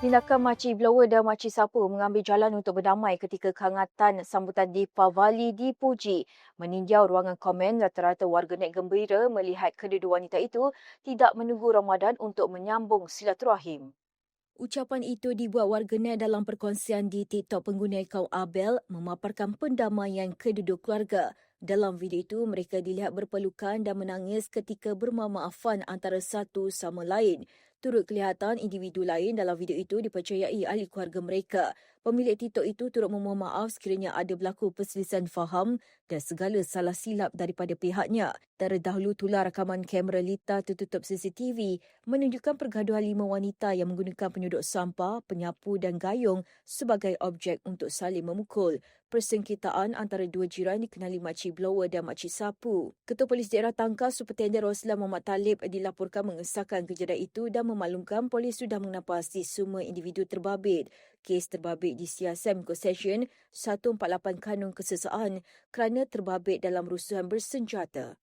Tindakan Makcik Blower dan Makcik Sapu mengambil jalan untuk berdamai ketika kehangatan sambutan Deepavali dipuji. Meninjau ruangan komen, rata-rata warganet gembira melihat kedua wanita itu tidak menunggu Ramadan untuk menyambung silaturahim. Ucapan itu dibuat warganet dalam perkongsian di TikTok pengguna akaun Abel memaparkan pendamaian kedua keluarga. Dalam video itu, mereka dilihat berpelukan dan menangis ketika bermamaafan antara satu sama lain. Turut kelihatan individu lain dalam video itu dipercayai ahli keluarga mereka. Pemilik TikTok itu turut memohon maaf sekiranya ada berlaku perselisihan faham dan segala salah silap daripada pihaknya. Terdahulu tular rakaman kamera Lita tertutup CCTV menunjukkan pergaduhan lima wanita yang menggunakan penyuduk sampah, penyapu dan gayung sebagai objek untuk saling memukul. Persengketaan antara dua jiran dikenali Makcik Blower dan Makcik Sapu. Ketua Polis Daerah Tangkas Superintendent Roslan Muhammad Talib dilaporkan mengesahkan kejadian itu dan memaklumkan polis sudah mengenapasi semua individu terbabit. Kes terbabit di CSM Concession 148 Kanun Kesesaan kerana terbabit dalam rusuhan bersenjata.